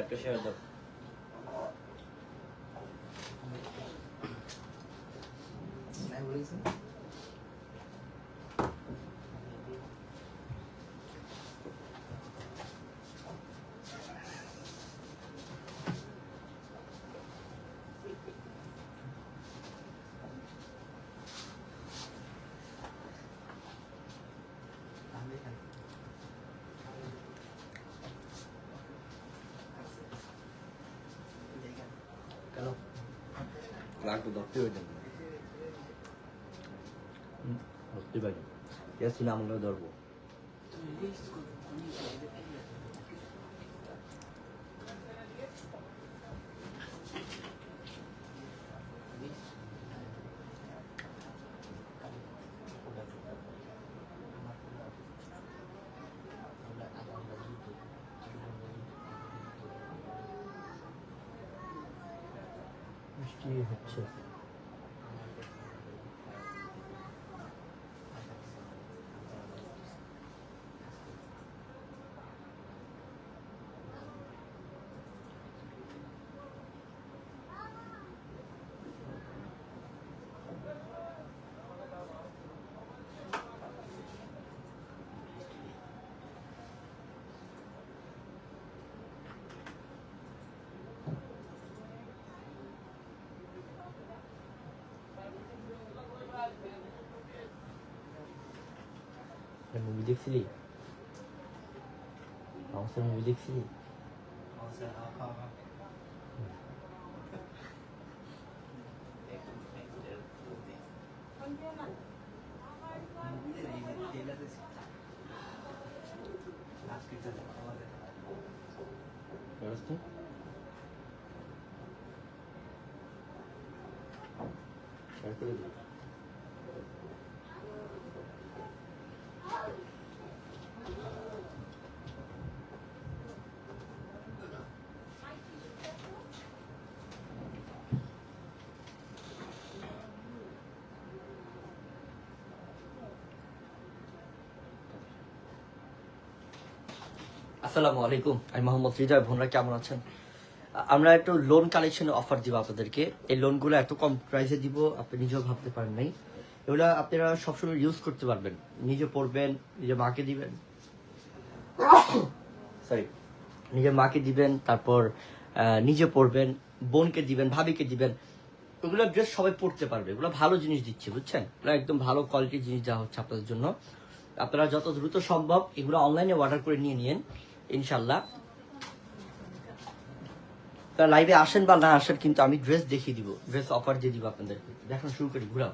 একটা শেয়ার দাও লাগবে ধরতে যাবে ধরতে পারি ইয়াসিন আমরা ধরবো বৃষ্টি হচ্ছে মুভি দেখছিলি আমার মুভি দেখছিলি Görüyorsun আসসালামু আলাইকুম। আমি মোহাম্মদ হৃদয়, বোনরা কেমন আছেন? আমরা একটু লোন কালেকশনের অফার দিব আপনাদেরকে। এই লোনগুলো এত কম প্রাইসে দিব, আপনি নিজেও ভাবতে পারেন নাই। এগুলো আপনারা সবসময় ইউজ করতে পারবেন। নিজে পড়বেন নিজে মাকে দিবেন। সরি নিজের মাকে দিবেন, তারপর নিজে পড়বেন, বোনকে দিবেন, ভাবিকে দিবেন। ওগুলো ড্রেস সবাই পড়তে পারবে। এগুলো ভালো জিনিস দিচ্ছে, বুঝছেন? এগুলো একদম ভালো কোয়ালিটির জিনিস দেওয়া হচ্ছে আপনাদের জন্য। আপনারা যত দ্রুত সম্ভব এগুলো অনলাইনে অর্ডার করে নিয়ে নিন। ইনশাল্লাহ লাইভে আসেন বা না আসেন কিন্তু আমি ড্রেস দেখিয়ে দিব। ড্রেস অফার দিয়ে দিব আপনাদেরকে। দেখানো শুরু করি, ঘুরাও।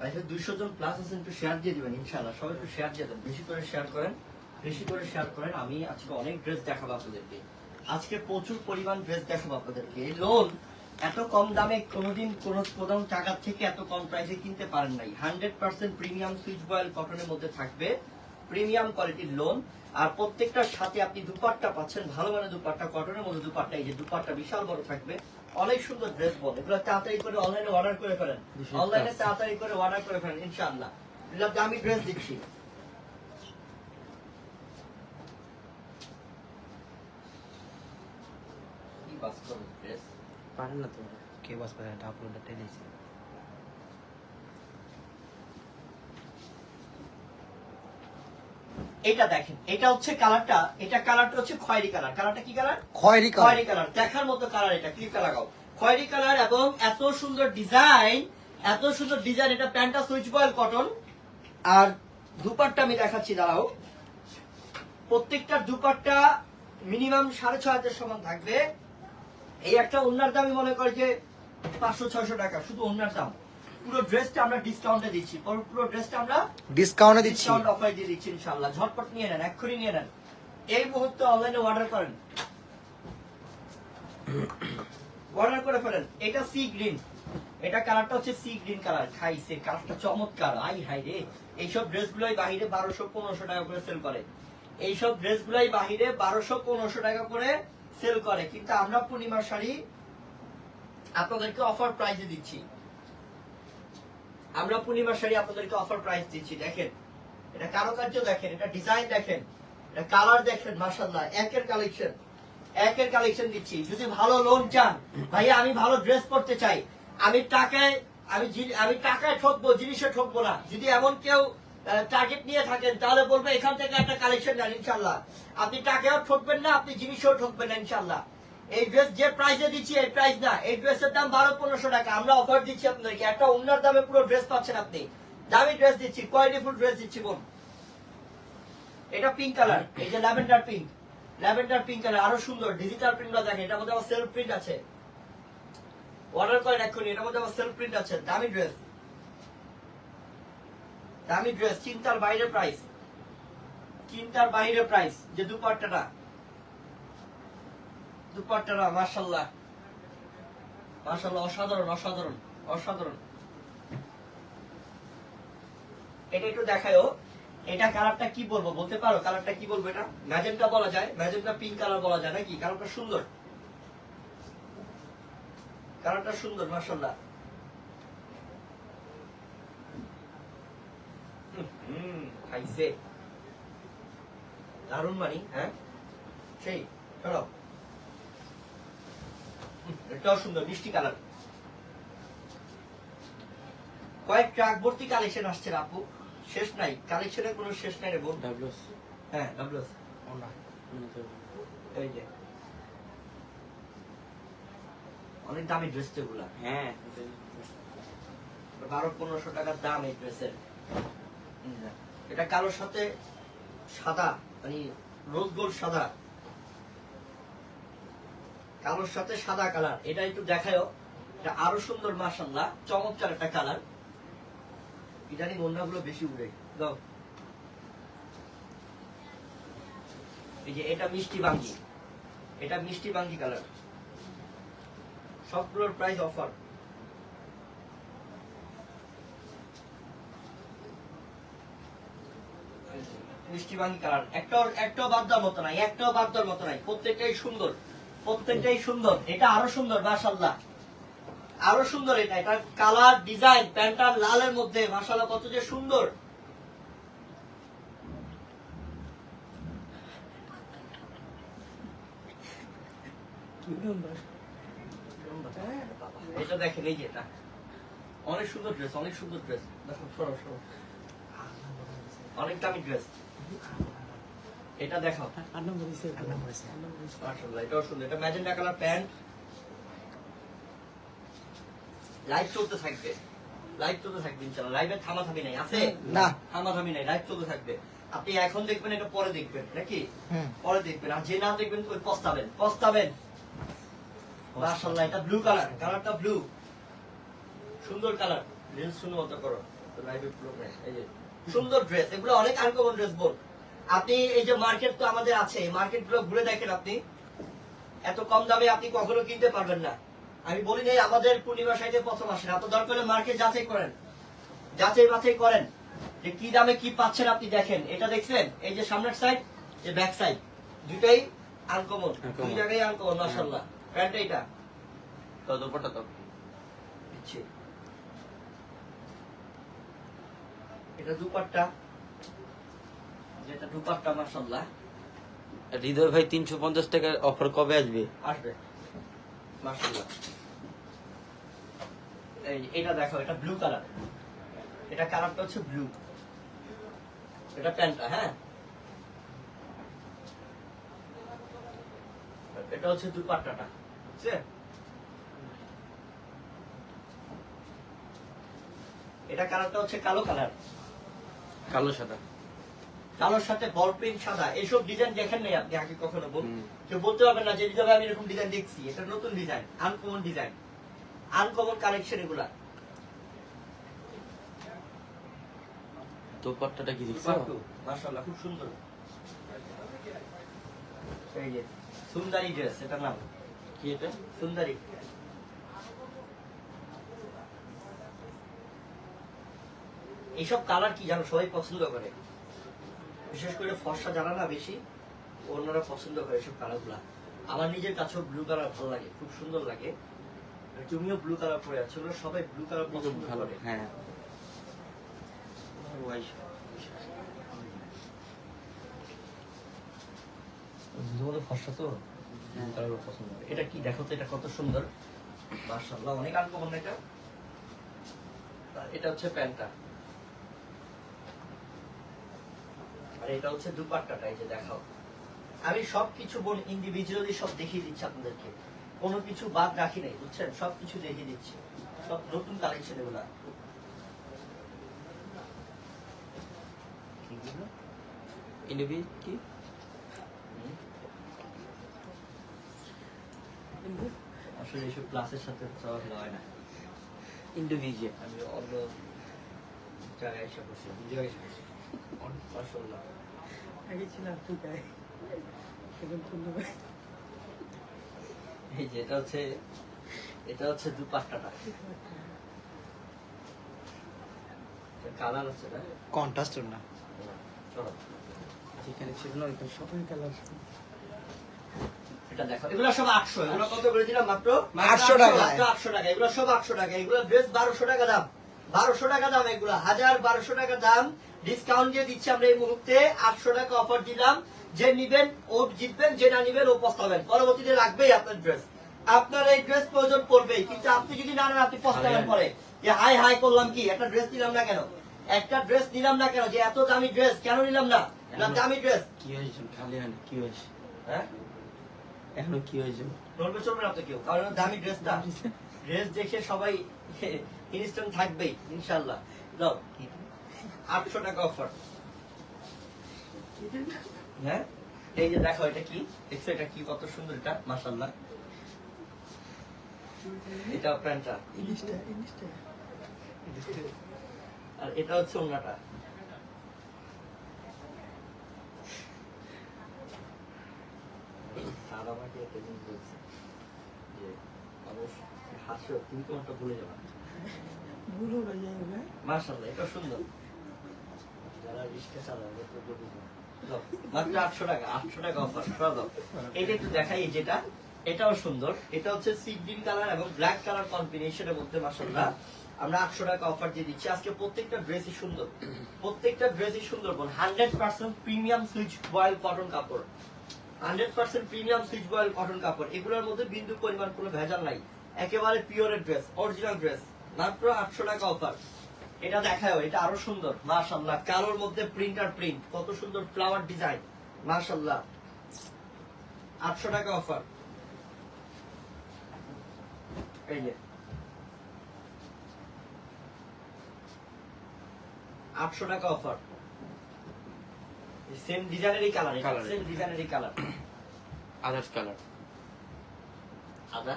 লাইভে দুইশো জন প্লাস আছেন, একটু শেয়ার দিয়ে দিবেন ইনশাল্লাহ সবাই একটু শেয়ার দিয়ে বেশি করে শেয়ার করেন, বেশি করে শেয়ার করেন। আমি আজকে অনেক ড্রেস দেখাবো আপনাদেরকে। আজকে প্রচুর পরিমাণ ড্রেস দেখাবো আপনাদেরকে। এই লোন এত কম দামে কোনোদিন কোন প্রধান টাকার থেকে এত কম প্রাইসে কিনতে পারেন নাই। Hundred percent premium switch voile কটনের মধ্যে থাকবে। প্রিমিয়াম কোয়ালিটির লোন আর প্রত্যেকটার সাথে আপনি দুপাট্টা পাচ্ছেন ভালো মানের দুপাট্টা কটনের মধ্যে দুপাট্টা এই যে দুপাট্টা বিশাল বড় থাকবে। অনেক সুন্দর ড্রেস বল। এগুলো তাড়াতাড়ি করে অনলাইনে অর্ডার করে ফেলেন। অনলাইনে তাড়াতাড়ি করে অর্ডার করে ফেলেন ইনশাআল্লাহ। এগুলো দামি ড্রেস দিচ্ছি কি বাস করো ড্রেস পারেন না তো? কে বাস পারে এটা আপলোডটা টেনেছি এটা দেখেন এটা হচ্ছে কালারটা এটা কালারটা হচ্ছে খয়েরি কালার। কালারটা কি কালার? খয়েরি খয়েরি কালার। দেখার মতো কালার এটা ক্লিপটা লাগাও খয়েরি কালার এবং এত সুন্দর ডিজাইন এত সুন্দর ডিজাইন এটা প্যান্টটা সুইচ বয়েল কটন। আর দুপাট্টা আমি দেখাচ্ছি দাঁড়াও। প্রত্যেকটা দুপাট্টা মিনিমাম সাড়ে ছয় হাজার সমান থাকবে। এই একটা ওনার দামই মনে করে যে পাঁচশো ছয়শো টাকা শুধু ওনার দাম। পুরো ড্রেসটা আমরা ডিসকাউন্টে দিচ্ছি। পুরো- পুরো ড্রেসটা আমরা ডিসকাউন্টে দিচ্ছি। ডিসকাউন্ট অফার দিয়ে দিচ্ছি ইনশাআল্লাহ। ঝটপট নিয়ে নেন এক্ষুনি নিয়ে নেন। এই মুহূর্তে অনলাইনে অর্ডার করেন। অর্ডার করে ফেলেন। এটা সি গ্রিন এটা কালারটা হচ্ছে সি গ্রিন কালার খাইছে কালারটা চমৎকার। আই হাই রে। এইসব ড্রেসগুলোই বাহিরে বারোশো পনেরোশো টাকা করে সেল করে। এইসব ড্রেসগুলোই বাহিরে বারোশো পনেরোশো টাকা করে সেল করে, কিন্তু আমরা পূর্ণিমার শাড়ি আপনাদেরকে অফার প্রাইসে দিচ্ছি। আমরা পূর্ণিমা শাড়ি আপনাদেরকে অফার প্রাইস দিচ্ছি, দেখেন। এটা কারুকার্য দেখেন, এটা ডিজাইন দেখেন, এটা কালার দেখেন মাশাল্লাহ একের কালেকশন একের কালেকশন দিচ্ছি। যদি ভালো লোন চান, ভাইয়া, আমি ভালো ড্রেস পরতে চাই। আমি টাকায়, আমি আমি টাকায় ঠকবো, জিনিসে ঠকবো না। যদি এমন কেউ টার্গেট নিয়ে থাকেন, তাহলে বলব এখান থেকে একটা কালেকশন নেন ইনশাল্লাহ আপনি টাকাও ঠকবেন না, আপনি জিনিসও ঠকবেন না ইনশাল্লাহ এই ড্রেস যে প্রাইসে দিচ্ছি, এই প্রাইস না। এই ড্রেসের দাম বারো, পনেরোশো টাকা। আমরা অফার দিচ্ছি আপনাদেরকে। একটা অন্যার দামে পুরো ড্রেস পাচ্ছেন আপনি। দামি ড্রেস দিচ্ছি কোয়ালিটিফুল ড্রেস দিচ্ছি, বোন। এটা পিঙ্ক কালার এই যে lavender pink lavender pink colour আরও সুন্দর। ডিজিটাল প্রিন্টটা দেখেন, এটার মধ্যে আমার সেলফ প্রিন্ট আছে। অর্ডার করেন এক্ষুনি, এটার মধ্যে আবার সেলফ প্রিন্ট আছে। দামি ড্রেস দামি ড্রেস চিন্তার বাইরে প্রাইস চিন্তার বাইরে প্রাইস যে দুপাট্টাটা। দুপাট্টাটা মাশাল্লাহ মাশাল্লাহ অসাধারণ অসাধারণ অসাধারণ। এটা একটু দেখায়ও এটা কালারটা কি বলব, বলতে পারো? কালারটা কি বলব এটা? ম্যাজেন্টা বলা যায়। ম্যাজেন্টা পিঙ্ক কালার বলা যায়, নাকি? কালারটা সুন্দর। কালারটা সুন্দর মাশাল্লাহ খাইছে দারুণ মানি হ্যাঁ সেই চলো এটাও সুন্দর মিষ্টি কালার কয়েক ট্রাক ভর্তি কালেকশন আসছে আপু শেষ নাই কালেকশনের কোনো শেষ নাই রে বোন ডাবলুস হ্যাঁ ডাবলুস এই যে অনেক দামি ড্রেস তো এগুলা হ্যাঁ বারো পনেরোশো টাকার দাম এই ড্রেসের এটা কালোর সাথে সাদা মানে রোজ গোল্ড সাদা। কালোর সাথে সাদা কালার, এটা একটু দেখায়ও। এটা আরও সুন্দর মার্শাল্লাহ চমৎকার একটা কালার। ইদানি ইদানিং অন্যগুলো বেশি উড়ে। দাও। এই যে এটা মিষ্টি বাঙ্গি। এটা মিষ্টি বাঙ্গি কালার। সবগুলোর প্রাইস অফার মিষ্টি বাঙ্গি কালার। একটাও একটাও বাদ মতো নাই, একটাও বাদ মতো নাই। প্রত্যেকটাই সুন্দর প্রত্যেকটাই সুন্দর। এটা আরও সুন্দর মাশাল্লাহ আরও সুন্দর এটা এটা কালার, ডিজাইন প্যান্টার লালের মধ্যে মাশাল্লাহ কত যে সুন্দর। এটা দেখেন, এই যে এটা। অনেক সুন্দর ড্রেস অনেক সুন্দর ড্রেস দেখো, সরো সরো। অনেক দামি ড্রেস। এটা মাশাআল্লাহ এটাও সুন্দর। এটা ম্যাজেন্টা কালার প্যান্ট। লাইভ চলতে থাকবে। লাইভ চলতে থাকবে ইনশাআল্লাহ। লাইভে থামা থামি নাই আছে? না। থামা থামি নাই লাইভ চলতে থাকবে। আপনি এখন দেখবেন এটা পরে দেখবেন নাকি? হুম। পরে দেখবেন। আর যে না দেখবেন ওই পস্তাবেন পস্তাবেন। মাশাআল্লাহ এটা ব্লু কালার কালারটা ব্লু সুন্দর কালার রিলস শুনে মতো করো। লাইভে প্রোগ্রাম এই যে। সুন্দর ড্রেস এগুলো অনেক আনকমন ড্রেস বল আপনি এই যে মার্কেট তো আমাদের আছে মার্কেটগুলো ঘুরে দেখেন আপনি। এত কম দামে আপনি কখনো কিনতে পারবেন না। আমি বলি নাই আমাদের পূর্ণিমা সাইডে প্রথম আসেন। এত দরকার হলে মার্কেট যাচাই করেন। যাচাই বাছাই করেন যে কি দামে কি পাচ্ছেন আপনি দেখেন। এটা দেখছেন? এই যে সামনের সাইড যে ব্যাক সাইড দুটাই আনকমন. দুই জায়গায় আনকমন মাশাআল্লাহ। প্যান্ট এইটা। তো দুপাটা তো দিচ্ছি এটা দুপাট্টা। যেটা দুপাট্টা মাশাআল্লাহ। হৃদয় ভাই তিনশো পঞ্চাশ টাকার অফার কবে আসবে? আসবে। মাশাআল্লাহ। এই এটা দেখো এটা ব্লু কালার এটা কালারটা হচ্ছে ব্লু এটা প্যান্টটা হ্যাঁ? এটা হচ্ছে দুপাট্টাটা বুঝছে? এটা কালারটা হচ্ছে কালো কালার। কালো সাদা। কালোর সাথে বল সাদা এইসব ডিজাইন দেখেন নাই আপনি আগে কখনো বল কেউ বলতে পারবেন না যে হৃদয় আমি এরকম ডিজাইন দেখছি এটা নতুন design uncommon design uncommon collection এগুলা। দুপাট্টাটা কি দেখছ? মাশাআল্লাহ খুব সুন্দর। এই যে সুন্দরী ড্রেস এটার নাম। কি এটা? সুন্দরী। এইসব কালার কি জানো? সবাই পছন্দ করে। বিশেষ করে ফর্সা যারা না বেশি অন্যরা পছন্দ করে এসব কালারগুলা আমার নিজের কাছেও ব্লু কালার ভালো লাগে খুব সুন্দর লাগে। তুমিও ব্লু কালার পরে আছো ওরা সবাই ব্লু কালার পছন্দ করে। হ্যাঁ। দুধের ফসা তো? তার পছন্দ। এটা কি? দেখো তো এটা কত সুন্দর। মার্শাল্লাহ অনেক আনকমন এটা। এটা হচ্ছে প্যান্টটা আর এটা হচ্ছে দুপাট্টাটা এই যে দেখাও। আমি সবকিছু বোন ইন্ডিভিজুয়ালি সব দেখিয়ে দিচ্ছি আপনাদেরকে। কোনো কিছু বাদ রাখি নাই বুঝছেন? সবকিছু দেখিয়ে দিচ্ছি। সব নতুন কালেকশন এগুলা। কি আসলে এইসব ক্লাসের সাথে চলাফেরা হয় না। ইন্ডিভিজুয়াল আমি অন্য জায়গায় এসে বসি বুঝে এসে আগে ছিলাম টুকায় এখন কোনো এই যে এটা হচ্ছে এটা হচ্ছে দুপাট্টাটা। কালার আছে না? কন্ট্রাস্ট না। যেখানে ছিল না ওইখানে সবাই কালার এটা দেখো এগুলো সব আটশো। এগুলো কত করে দিলাম মাত্র? 800 টাকা। মাত্র আটশো টাকা। এগুলো সব আটশো টাকা। এগুলো ড্রেস বারোশো টাকা দাম। বারোশো টাকা দাম এগুলো। হাজার বারোশো টাকা দাম। ডিসকাউন্ট দিয়ে দিচ্ছি আমরা এই মুহূর্তে আটশো টাকা অফার দিলাম। যে নিবেন ও জিতবেন যে না নিবেন ও পস্তাবেন। পরবর্তীতে রাখবেই আপনার ড্রেস আপনার এই ড্রেস প্রয়োজন পড়বেই কিন্তু আপনি যদি না নেন আপনি পস্তাবেন পরে। যে হাই হাই করলাম কি? একটা ড্রেস নিলাম না কেন? একটা ড্রেস নিলাম না কেন? যে এত দামি ড্রেস কেন নিলাম না? না দামি ড্রেস কি হয়েছে? খালি হয় কি হয়েছে? হ্যাঁ? এখনও কি হয়েছে? নড়বে চলবে না তো কেউ। কারণ দামি ড্রেসটা ড্রেস দেখে সবাই ইনস্ট্যান্ট থাকবেই ইনশাল্লাহ দাও আটশো টাকা অফার হ্যাঁ? এই যে দেখো এটা কি? দেখছ এটা কি? কত সুন্দর এটা মাসাল্লাহ এটা প্যান্টটা। আর এটা হচ্ছে ওনাটা আমাকে একটা জিনিস বলছে যে হাসো তুমি ভুলে যাবে। না মাশাআল্লাহ এটা সুন্দর। সুইচ বয়েল কটন কাপড় এগুলোর মধ্যে বিন্দু পরিমাণ কোনো ভেজাল নাই একেবারে পিওরের ড্রেস অরিজিনাল ড্রেস মাত্র আটশো টাকা অফার এটা দেখাও এটা আরও সুন্দর মাশাল্লাহ কালোর মধ্যে প্রিন্টার প্রিন্ট কত সুন্দর ফ্লাওয়ার ডিজাইন মাশাল্লাহ আটশো টাকা অফার এই যে। আটশো টাকা অফার সেম ডিজাইনেরই কালার সেম ডিজাইনেরই কালার আদার্স কালার আদা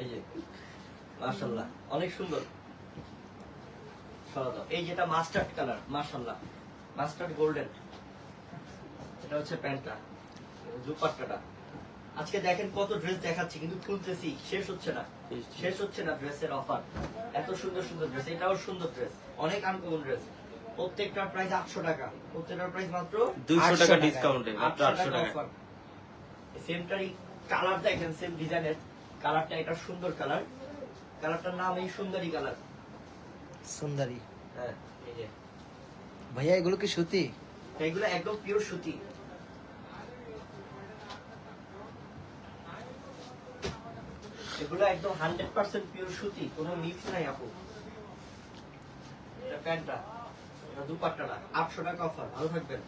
এই যে মাশাল্লাহ অনেক সুন্দর। সরা এই যেটা মাস্টার্ড কালার মাশাল্লাহ মাস্টার্ড গোল্ডেন এটা হচ্ছে প্যান্টটা দুপাট্টাটা। আজকে দেখেন কত ড্রেস দেখাচ্ছি কিন্তু খুলতেছি শেষ হচ্ছে না। শেষ হচ্ছে না ড্রেসের অফার এত সুন্দর সুন্দর ড্রেস এটাও সুন্দর ড্রেস অনেক আনকমন ড্রেস প্রত্যেকটার প্রাইস আটশো টাকা। প্রত্যেকটার প্রাইস মাত্র দুইশো টাকা। ডিসকাউন্টে আটশো টাকা সেমটারই কালার দেখেন সেম ডিজাইনের কালারটা এটা সুন্দর কালার কালারটার নাম এই সুন্দরী কালার সুন্দরী। হ্যাঁ এই যে। ভাইয়া এগুলো কি সুতি? এগুলো একদম পিওর সুতি। এগুলো একদম হান্ড্রেড পার্সেন্ট পিওর সুতি কোনো মিক্স নাই আপু। এটা প্যান্টটা দুপাট্টাটা আটশো টাকা অফার ভালো থাকবেন।